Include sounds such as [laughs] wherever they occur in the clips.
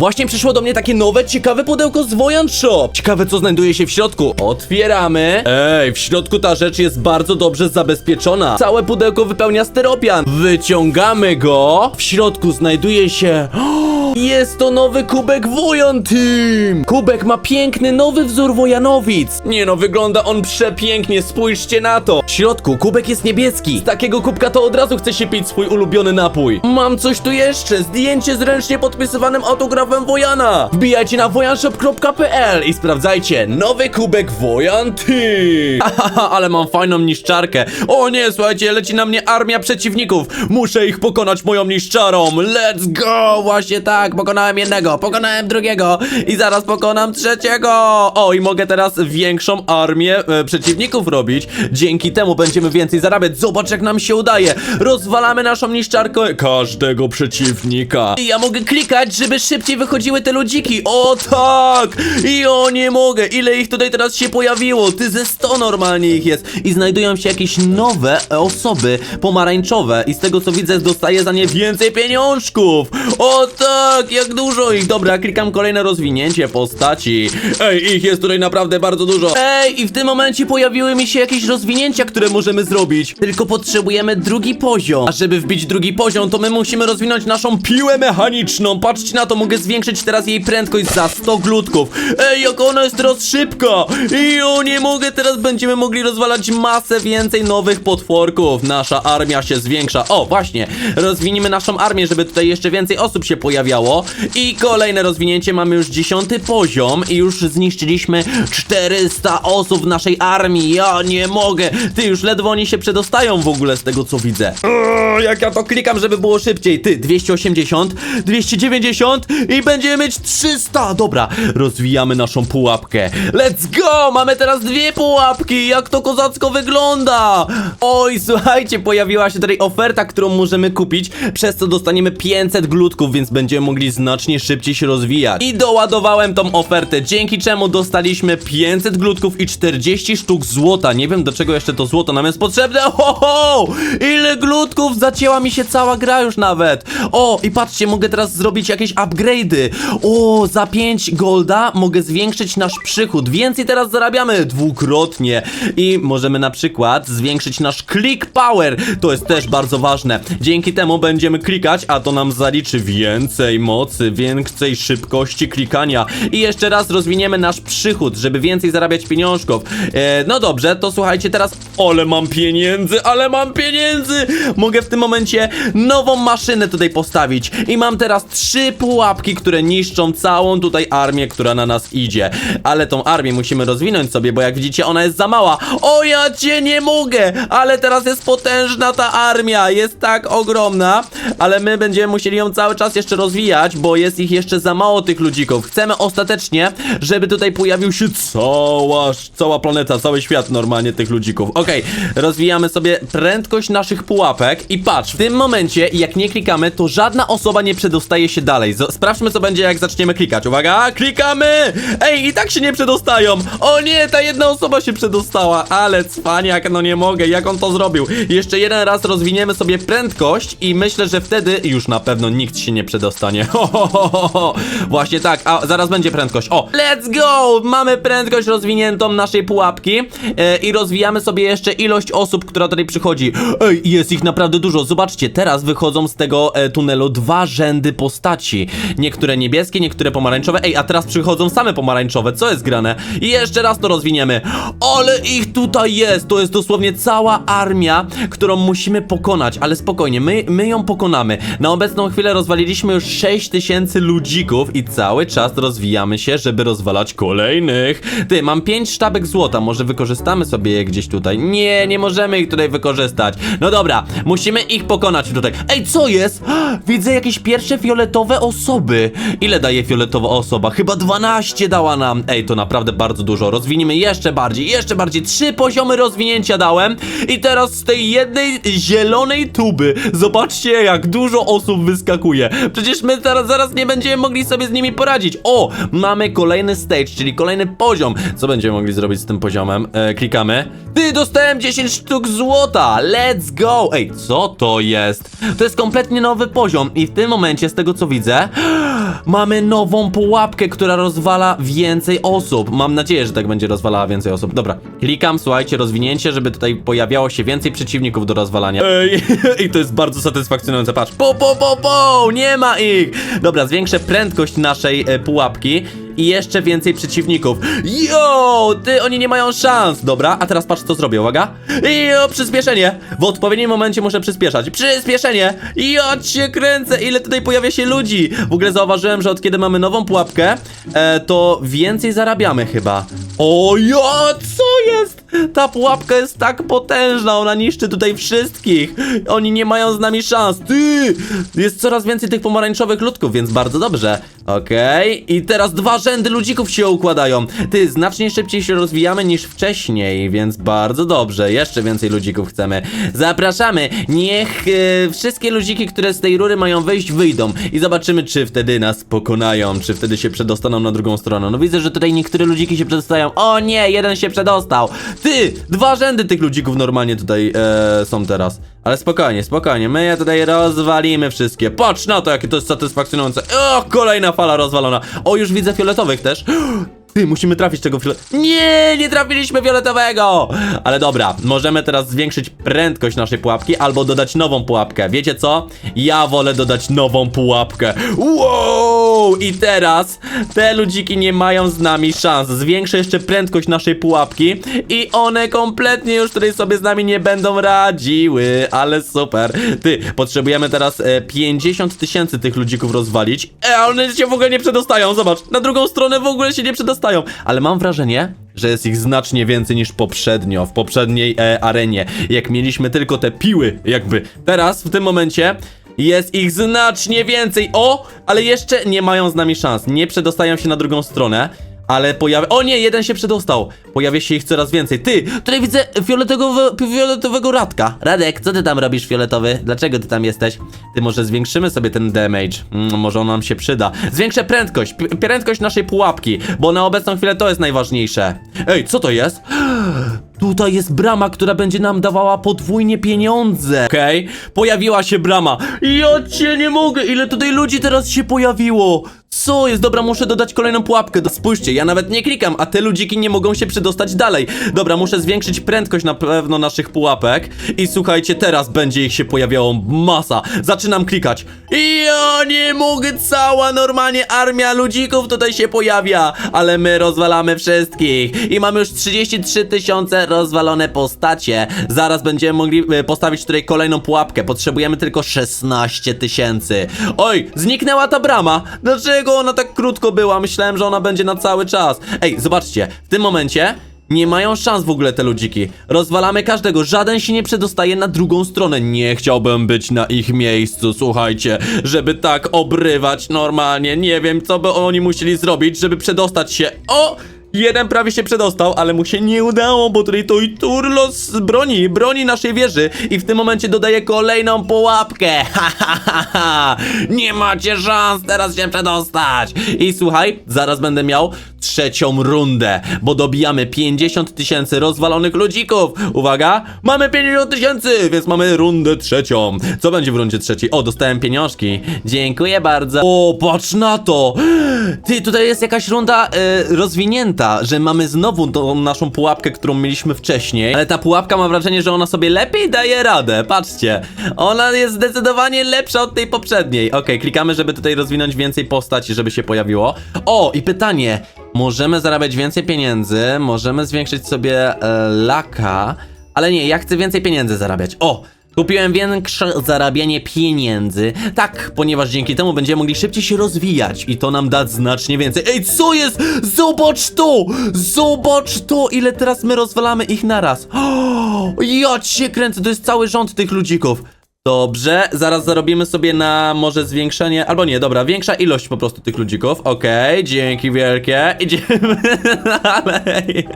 Właśnie przyszło do mnie takie nowe, ciekawe pudełko z Wojan Shop. Ciekawe, co znajduje się w środku. Otwieramy. Ej, w środku ta rzecz jest bardzo dobrze zabezpieczona. Całe pudełko wypełnia styropian. Wyciągamy go. W środku znajduje się... Jest to nowy kubek Wojan Team! Kubek ma piękny, nowy wzór Wojanowic. Nie no, wygląda on przepięknie, spójrzcie na to. W środku kubek jest niebieski. Z takiego kubka to od razu chce się pić swój ulubiony napój. Mam coś tu jeszcze, zdjęcie z ręcznie podpisywanym autografem Wojana. Wbijajcie na wojanshop.pl i sprawdzajcie nowy kubek Wojan Team. [laughs] Haha, ale mam fajną niszczarkę. O nie, słuchajcie, leci na mnie armia przeciwników. Muszę ich pokonać moją niszczarą. Let's go! Właśnie tak, pokonałem jednego, pokonałem drugiego i zaraz pokonam trzeciego. O, i mogę teraz większą armię e, przeciwników robić. Dzięki temu będziemy więcej zarabiać. Zobacz, jak nam się udaje. Rozwalamy naszą niszczarkę każdego przeciwnika. I ja mogę klikać, żeby szybciej wychodziły te ludziki. O tak! I o nie mogę. Ile ich tutaj teraz się pojawiło? Ty ze 100 normalnie ich jest. I znajdują się jakieś nowe osoby pomarańczowe. I z tego co widzę, dostaję za nie więcej pieniążków. O tak, jak dużo ich. Dobra, klikam kolejne rozwinięcie postaci. Ej, ich jest tutaj naprawdę bardzo dużo. Ej, i w tym momencie pojawiły mi się jakieś rozwinięcia, które możemy zrobić. Tylko potrzebujemy drugi poziom. A żeby wbić drugi poziom, to my musimy rozwinąć naszą piłę mechaniczną. Patrzcie na to, mogę zwiększyć teraz jej prędkość za 100 glutków. Ej, jak ona jest teraz szybka. I o nie mogę, teraz będziemy mogli rozwalać masę więcej nowych potworków. Nasza armia się zwiększa. O, właśnie, rozwinimy naszą armię, żeby tutaj jeszcze więcej osób się pojawiało. I kolejne rozwinięcie, mamy już dziesiąty poziom i już zniszczyliśmy 400 osób w naszej armii. Ja nie mogę. Ty, już ledwo oni się przedostają w ogóle z tego, co widzę. O, jak ja to klikam, żeby było szybciej. Ty, 280, 290 i będziemy mieć 300. Dobra, rozwijamy naszą pułapkę. Let's go! Mamy teraz dwie pułapki. Jak to kozacko wygląda. Oj, słuchajcie, pojawiła się tutaj oferta, którą możemy kupić, przez co dostaniemy 500 glutków, więc będziemy mogli znacznie szybciej się rozwijać. I doładowałem tą ofertę, dzięki czemu dostaliśmy 500 glutków i 40 sztuk złota. Nie wiem do czego jeszcze to złoto nam jest potrzebne. [laughs] Ho, ho! Ile glutków! Zacięła mi się cała gra już nawet. O, i patrzcie, mogę teraz zrobić jakieś upgrade'y. O, za 5 golda mogę zwiększyć nasz przychód. Więcej teraz zarabiamy dwukrotnie. I możemy na przykład zwiększyć nasz click power. To jest też bardzo ważne. Dzięki temu będziemy klikać, a to nam zaliczy więcej mocy, więcej szybkości klikania. I jeszcze raz rozwiniemy nasz przychód, żeby więcej zarabiać pieniążków. E, no dobrze, to słuchajcie teraz. Ale mam pieniędzy, ale mam pieniędzy! Mogę w tym momencie nową maszynę tutaj postawić. I mam teraz trzy pułapki, które niszczą całą tutaj armię, która na nas idzie. Ale tą armię musimy rozwinąć sobie, bo jak widzicie, ona jest za mała. O, ja cię nie mogę! Ale teraz jest potężna ta armia, jest tak ogromna, ale my będziemy musieli ją cały czas jeszcze rozwijać, bo jest ich jeszcze za mało tych ludzików. Chcemy ostatecznie, żeby tutaj pojawił się cała, cała planeta, cały świat normalnie tych ludzików. Okej, rozwijamy sobie prędkość naszych pułapek i patrz, w tym momencie, jak nie klikamy, to żadna osoba nie przedostaje się dalej. Z sprawdźmy, co będzie, jak zaczniemy klikać. Uwaga, klikamy! Ej, i tak się nie przedostają! O nie, ta jedna osoba się przedostała, ale cwaniak, no nie mogę, jak on to zrobił? Jeszcze jeden raz rozwiniemy sobie prędkość i myślę, że wtedy już na pewno nikt się nie przedostanie. Ho. [laughs] Właśnie tak, a zaraz będzie prędkość. O, let's go! Mamy prędkość rozwiniętą naszej pułapki e, i rozwijamy sobie jeszcze ilość osób, która tutaj przychodzi. Ej, jest ich naprawdę dużo. Zobaczcie, teraz wychodzą z tego e, tunelu dwa rzędy postaci. Niektóre niebieskie, niektóre pomarańczowe. Ej, a teraz przychodzą same pomarańczowe. Co jest grane? I jeszcze raz to rozwiniemy. Ale ich tutaj jest! To jest dosłownie cała armia, którą musimy pokonać. Ale spokojnie, my, my ją pokonamy. Na obecną chwilę rozwaliliśmy już 6000 ludzików i cały czas rozwijamy się, żeby rozwalać kolejnych. Ty, mam 5 sztabek złota. Może wykorzystamy sobie je gdzieś tutaj? Nie, nie możemy ich tutaj wykorzystać. No dobra, musimy ich pokonać tutaj. Ej, co jest? [gasps] Widzę jakieś pierwsze fioletowe osoby. Ile daje fioletowa osoba? Chyba 12 dała nam. Ej, to naprawdę bardzo dużo. Rozwiniemy jeszcze bardziej, jeszcze bardziej. Trzy poziomy rozwinięcia dałem. I teraz z tej jednej zielonej tuby, zobaczcie jak dużo osób wyskakuje. Przecież my teraz zaraz nie będziemy mogli sobie z nimi poradzić. O, mamy kolejny stage, czyli kolejny poziom. Co będziemy mogli zrobić z tym poziomem? E, klikamy. Ty, dostałem 10 sztuk złota! Let's go! Ej, co to jest? To jest kompletnie nowy poziom i w tym momencie, z tego co widzę, [gasps] mamy nową pułapkę, która rozwala więcej osób. Mam nadzieję, że tak będzie rozwalała więcej osób. Dobra, klikam, słuchajcie, rozwinięcie, żeby tutaj pojawiało się więcej przeciwników do rozwalania. Ej, [laughs] i to jest bardzo satysfakcjonujące, patrz. Po, po, po, po! Nie ma ich! Dobra, zwiększę prędkość naszej e, pułapki i jeszcze więcej przeciwników. Jo, ty, oni nie mają szans. Dobra, a teraz patrz co zrobię, uwaga. Jo, przyspieszenie. W odpowiednim momencie muszę przyspieszać. Przyspieszenie. Jo, cię kręcę, ile tutaj pojawia się ludzi. W ogóle zauważyłem, że od kiedy mamy nową pułapkę, e, to więcej zarabiamy chyba. O, jo, co jest? Ta pułapka jest tak potężna, ona niszczy tutaj wszystkich. Oni nie mają z nami szans. Ty, jest coraz więcej tych pomarańczowych ludków, więc bardzo dobrze. Okej, i teraz dwa rzędy ludzików się układają. Ty, znacznie szybciej się rozwijamy niż wcześniej, więc bardzo dobrze. Jeszcze więcej ludzików chcemy. Zapraszamy. Niech e, wszystkie ludziki, które z tej rury mają wyjść, wyjdą. I zobaczymy, czy wtedy nas pokonają, czy wtedy się przedostaną na drugą stronę. No widzę, że tutaj niektóre ludziki się przedostają. O nie, jeden się przedostał. Ty, dwa rzędy tych ludzików normalnie tutaj e, są teraz. Ale spokojnie, spokojnie, my je tutaj rozwalimy wszystkie. Patrz na to, jakie to jest satysfakcjonujące. O, kolejna fala rozwalona. O, już widzę fioletowych też. [gasps] Ty, musimy trafić tego fiolet... Nie, nie trafiliśmy fioletowego! Ale dobra, możemy teraz zwiększyć prędkość naszej pułapki albo dodać nową pułapkę. Wiecie co? Ja wolę dodać nową pułapkę. Wow! I teraz te ludziki nie mają z nami szans. Zwiększę jeszcze prędkość naszej pułapki i one kompletnie już tutaj sobie z nami nie będą radziły. Ale super. Ty, potrzebujemy teraz e, 50 tysięcy tych ludzików rozwalić. E, one się w ogóle nie przedostają. Zobacz, na drugą stronę w ogóle się nie przedostają. Ale mam wrażenie, że jest ich znacznie więcej niż poprzednio, w poprzedniej e, arenie. Jak mieliśmy tylko te piły, jakby. Teraz, w tym momencie. Jest ich znacznie więcej. O, ale jeszcze nie mają z nami szans. Nie przedostają się na drugą stronę. Ale pojawia... O nie, jeden się przedostał. Pojawia się ich coraz więcej. Ty, tutaj widzę fioletowego, fioletowego Radka. Radek, co ty tam robisz fioletowy? Dlaczego ty tam jesteś? Ty, może zwiększymy sobie ten damage. Mm, może on nam się przyda. Zwiększę prędkość. P prędkość naszej pułapki. Bo na obecną chwilę to jest najważniejsze. Ej, co to jest? [gasps] Tutaj jest brama, która będzie nam dawała podwójnie pieniądze. Okej, pojawiła się brama. Ja cię nie mogę, ile tutaj ludzi teraz się pojawiło. Co jest? Dobra, muszę dodać kolejną pułapkę. Spójrzcie, ja nawet nie klikam, a te ludziki nie mogą się przedostać dalej. Dobra, muszę zwiększyć prędkość na pewno naszych pułapek. I słuchajcie, teraz będzie ich się pojawiało masa. Zaczynam klikać. I ja nie mogę, cała normalnie armia ludzików tutaj się pojawia. Ale my rozwalamy wszystkich. I mamy już 33 tysiące rozwalone postacie. Zaraz będziemy mogli e, postawić tutaj kolejną pułapkę. Potrzebujemy tylko 16 tysięcy. Oj, zniknęła ta brama. Ona tak krótko była? Myślałem, że ona będzie na cały czas. Ej, zobaczcie, w tym momencie nie mają szans w ogóle te ludziki. Rozwalamy każdego, żaden się nie przedostaje na drugą stronę. Nie chciałbym być na ich miejscu, słuchajcie, żeby tak obrywać normalnie. Nie wiem, co by oni musieli zrobić, żeby przedostać się. O! Jeden prawie się przedostał, ale mu się nie udało, bo tutaj to i turlos broni, broni naszej wieży i w tym momencie dodaje kolejną pułapkę. [laughs] Ha, ha, ha, ha. Nie macie szans teraz się przedostać. I słuchaj, zaraz będę miał trzecią rundę, bo dobijamy 50 tysięcy rozwalonych ludzików. Uwaga, mamy 50 tysięcy, więc mamy rundę trzecią. Co będzie w rundzie trzeciej? O, dostałem pieniążki. Dziękuję bardzo. O, patrz na to. Ty, tutaj jest jakaś runda e, rozwinięta, że mamy znowu tą naszą pułapkę, którą mieliśmy wcześniej. Ale ta pułapka mam wrażenie, że ona sobie lepiej daje radę. Patrzcie. Ona jest zdecydowanie lepsza od tej poprzedniej. Okej, klikamy, żeby tutaj rozwinąć więcej postaci, żeby się pojawiło. O, i pytanie. Możemy zarabiać więcej pieniędzy, możemy zwiększyć sobie e, laka, ale nie, ja chcę więcej pieniędzy zarabiać. O! Kupiłem większe zarabianie pieniędzy. Tak, ponieważ dzięki temu będziemy mogli szybciej się rozwijać i to nam da znacznie więcej. Ej, co jest? Zobacz to! Zobacz to! Ile teraz my rozwalamy ich naraz. O, [gasps] ja cię kręcę, to jest cały rząd tych ludzików. Dobrze, zaraz zarobimy sobie na może zwiększenie, albo nie, dobra, większa ilość po prostu tych ludzików. Okej, dzięki wielkie. Idziemy [laughs] dalej.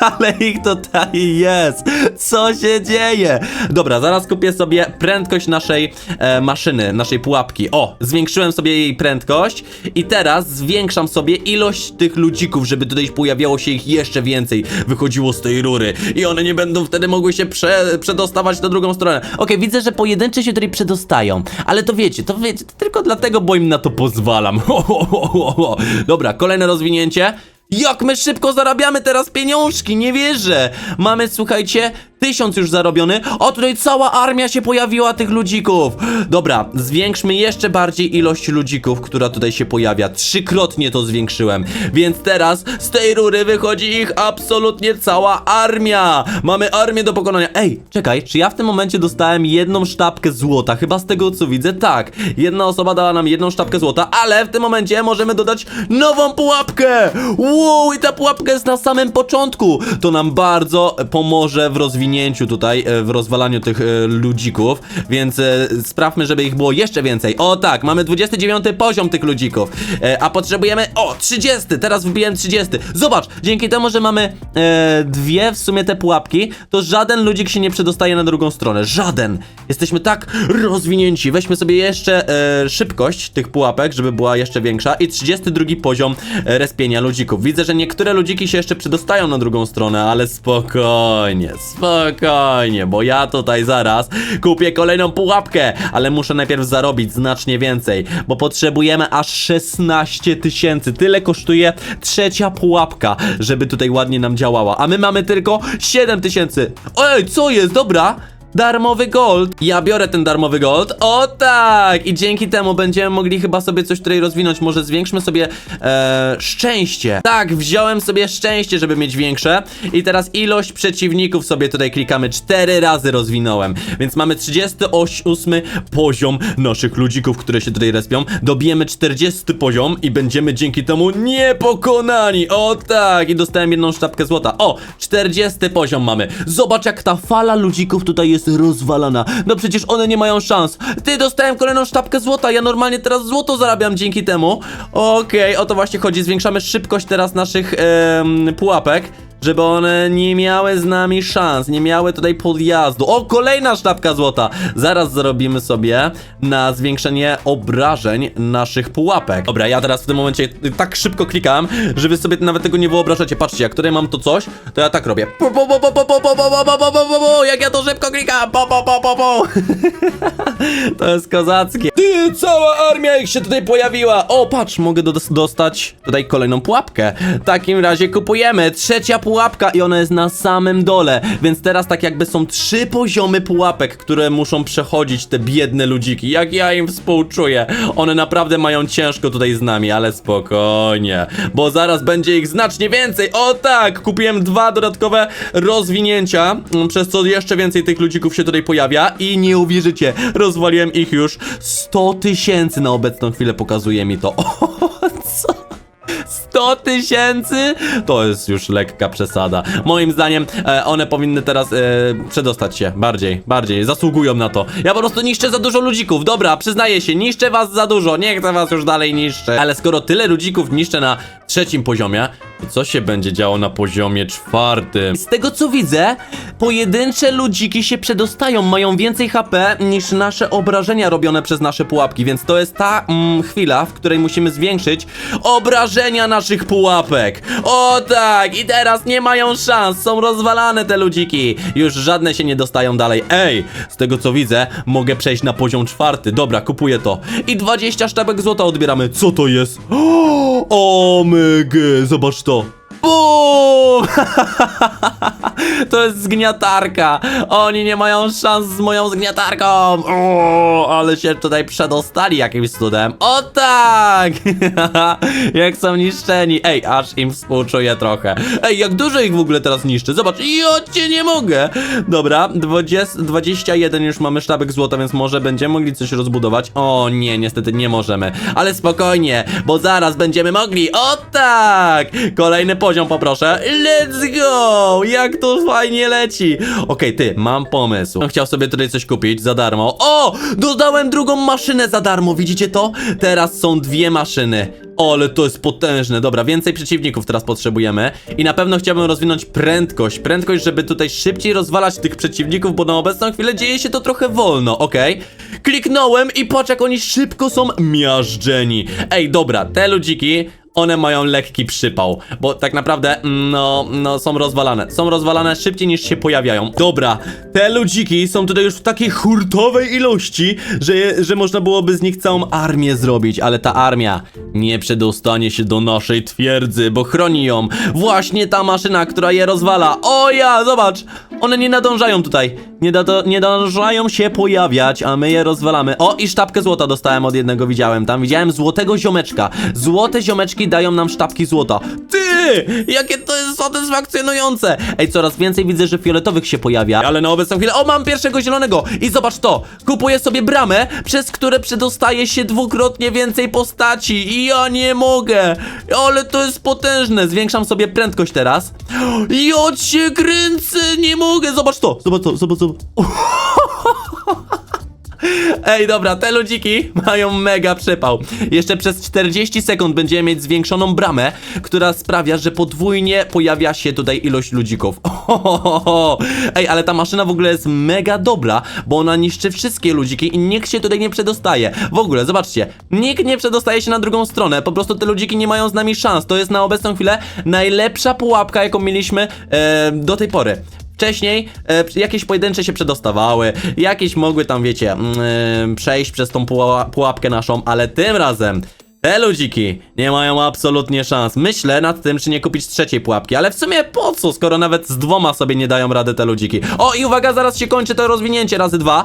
Ale ich tutaj jest. Co się dzieje? Dobra, zaraz kupię sobie prędkość naszej e, maszyny, naszej pułapki. O, zwiększyłem sobie jej prędkość i teraz zwiększam sobie ilość tych ludzików, żeby tutaj pojawiało się ich jeszcze więcej. Wychodziło z tej rury i one nie będą wtedy mogły się prze, przedostawać na drugą stronę. Okej, widzę, że pojedyncze się tutaj przedostają, ale to wiecie, to wiecie, to tylko dlatego, bo im na to pozwalam. [laughs] Dobra, kolejne rozwinięcie. Jak my szybko zarabiamy teraz pieniążki, nie wierzę. Mamy, słuchajcie, tysiąc już zarobiony. O, tutaj cała armia się pojawiła tych ludzików. Dobra, zwiększmy jeszcze bardziej ilość ludzików, która tutaj się pojawia. Trzykrotnie to zwiększyłem. Więc teraz z tej rury wychodzi ich absolutnie cała armia. Mamy armię do pokonania. Ej, czekaj, czy ja w tym momencie dostałem jedną sztabkę złota? Chyba z tego co widzę, tak. Jedna osoba dała nam jedną sztabkę złota, ale w tym momencie możemy dodać nową pułapkę. Wow, i ta pułapka jest na samym początku. To nam bardzo pomoże w rozwinięciu tutaj, e, w rozwalaniu tych e, ludzików, więc e, sprawmy, żeby ich było jeszcze więcej. O tak, mamy 29 poziom tych ludzików, a potrzebujemy, o, 30, teraz wbiłem 30. Zobacz, dzięki temu, że mamy e, dwie w sumie te pułapki, to żaden ludzik się nie przedostaje na drugą stronę, żaden. Jesteśmy tak rozwinięci. Weźmy sobie jeszcze e, szybkość tych pułapek, żeby była jeszcze większa i 32 poziom respienia ludzików. Widzę, że niektóre ludziki się jeszcze przedostają na drugą stronę, ale spokojnie, spokojnie, bo ja tutaj zaraz kupię kolejną pułapkę, ale muszę najpierw zarobić znacznie więcej, bo potrzebujemy aż 16 tysięcy. Tyle kosztuje trzecia pułapka, żeby tutaj ładnie nam działała, a my mamy tylko 7 tysięcy. Ej, co jest? Dobra. Darmowy gold. Ja biorę ten darmowy gold. O tak! I dzięki temu będziemy mogli chyba sobie coś tutaj rozwinąć. Może zwiększmy sobie e, szczęście. Tak, wziąłem sobie szczęście, żeby mieć większe. I teraz ilość przeciwników sobie tutaj klikamy. Cztery razy rozwinąłem. Więc mamy 38 poziom naszych ludzików, które się tutaj respią. Dobijemy 40 poziom i będziemy dzięki temu niepokonani. O tak! I dostałem jedną sztabkę złota. O! 40 poziom mamy. Zobacz jak ta fala ludzików tutaj jest rozwalana. No przecież one nie mają szans. Ty dostałem kolejną sztabkę złota. Ja normalnie teraz złoto zarabiam dzięki temu. Okej, o to właśnie chodzi. Zwiększamy szybkość teraz naszych em, pułapek. Żeby one nie miały z nami szans, nie miały tutaj podjazdu. O, kolejna sztabka złota! Zaraz zarobimy sobie na zwiększenie obrażeń naszych pułapek. Dobra, ja teraz w tym momencie tak szybko klikam, że wy sobie nawet tego nie wyobrażacie. Patrzcie, jak tutaj mam to coś, to ja tak robię. Po, po, po, po, po, po, po, Jak ja to szybko klikam! Po, po, po. To jest kozackie. Ty, cała armia ich się tutaj pojawiła. O, patrz, mogę dos- dostać tutaj kolejną pułapkę. W takim razie kupujemy. Trzecia pułapka i ona jest na samym dole. Więc teraz tak jakby są trzy poziomy pułapek, które muszą przechodzić te biedne ludziki. Jak ja im współczuję. One naprawdę mają ciężko tutaj z nami, ale spokojnie. Bo zaraz będzie ich znacznie więcej. O tak, kupiłem dwa dodatkowe rozwinięcia, mm, przez co jeszcze więcej tych ludzików się tutaj pojawia i nie uwierzycie, rozwaliłem ich już 100 tysięcy na obecną chwilę pokazuje mi to. [laughs] O, co? 100 tysięcy? To jest już lekka przesada. Moim zdaniem e, one powinny teraz e, przedostać się bardziej, bardziej. Zasługują na to. Ja po prostu niszczę za dużo ludzików. Dobra, przyznaję się, niszczę was za dużo. Nie chcę was już dalej niszczyć. Ale skoro tyle ludzików niszczę na trzecim poziomie, to co się będzie działo na poziomie czwartym? Z tego co widzę, pojedyncze ludziki się przedostają, mają więcej HP niż nasze obrażenia robione przez nasze pułapki, więc to jest ta mm, chwila, w której musimy zwiększyć obrażenia naszych pułapek. O tak, i teraz nie mają szans, są rozwalane te ludziki. Już żadne się nie dostają dalej. Ej, z tego co widzę, mogę przejść na poziom czwarty. Dobra, kupuję to. I 20 sztabek złota odbieramy. Co to jest? [gasps] O, mygy, zobacz to. Bum! [laughs] to jest zgniatarka. Oni nie mają szans z moją zgniatarką. O, ale się tutaj przedostali jakimś cudem. O tak! [laughs] jak są niszczeni. Ej, aż im współczuję trochę. Ej, jak dużo ich w ogóle teraz niszczy. Zobacz, ja cię nie mogę. Dobra, 20, 21 już mamy sztabek złota, więc może będziemy mogli coś rozbudować. O nie, niestety nie możemy. Ale spokojnie, bo zaraz będziemy mogli. O tak! Kolejny poziom poproszę. Let's go! Jak to to fajnie leci. Okej, ty, mam pomysł. Chciał sobie tutaj coś kupić za darmo. O! Dodałem drugą maszynę za darmo, widzicie to? Teraz są dwie maszyny. O, ale to jest potężne. Dobra, więcej przeciwników teraz potrzebujemy. I na pewno chciałbym rozwinąć prędkość. Prędkość, żeby tutaj szybciej rozwalać tych przeciwników, bo na obecną chwilę dzieje się to trochę wolno, okej? Kliknąłem i patrz jak oni szybko są miażdżeni. Ej, dobra, te ludziki one mają lekki przypał, bo tak naprawdę, mm, no, no, są rozwalane. Są rozwalane szybciej niż się pojawiają. Dobra, te ludziki są tutaj już w takiej hurtowej ilości, że, je, że można byłoby z nich całą armię zrobić, ale ta armia nie przedostanie się do naszej twierdzy, bo chroni ją właśnie ta maszyna, która je rozwala. O ja, zobacz! One nie nadążają tutaj. Nie, da, nie nadążają się pojawiać, a my je rozwalamy. O, i sztabkę złota dostałem od jednego, widziałem tam. Widziałem złotego ziomeczka. Złote ziomeczki dają nam sztabki złota. Ty! Jakie to jest satysfakcjonujące! Ej, coraz więcej widzę, że fioletowych się pojawia. Ale na obecną chwilę... O, mam pierwszego zielonego! I zobacz to! Kupuję sobie bramę, przez które przedostaje się dwukrotnie więcej postaci. I ja nie mogę! Ale to jest potężne! Zwiększam sobie prędkość teraz. [gasps] Ja cię kręcę! Nie mogę! Zobacz to! Zobacz to! Zobacz to! [laughs] Ej, dobra, te ludziki mają mega przypał. Jeszcze przez 40 sekund będziemy mieć zwiększoną bramę, która sprawia, że podwójnie pojawia się tutaj ilość ludzików. Ohohoho. [laughs] Ej, ale ta maszyna w ogóle jest mega dobra, bo ona niszczy wszystkie ludziki i nikt się tutaj nie przedostaje. W ogóle, zobaczcie, nikt nie przedostaje się na drugą stronę, po prostu te ludziki nie mają z nami szans. To jest na obecną chwilę najlepsza pułapka, jaką mieliśmy e, do tej pory. Wcześniej e, jakieś pojedyncze się przedostawały, jakieś mogły tam, wiecie, mm, e, przejść przez tą puła pułapkę naszą, ale tym razem te ludziki nie mają absolutnie szans. Myślę nad tym, czy nie kupić trzeciej pułapki, ale w sumie po co, skoro nawet z dwoma sobie nie dają rady te ludziki. O i uwaga, zaraz się kończy to rozwinięcie razy dwa.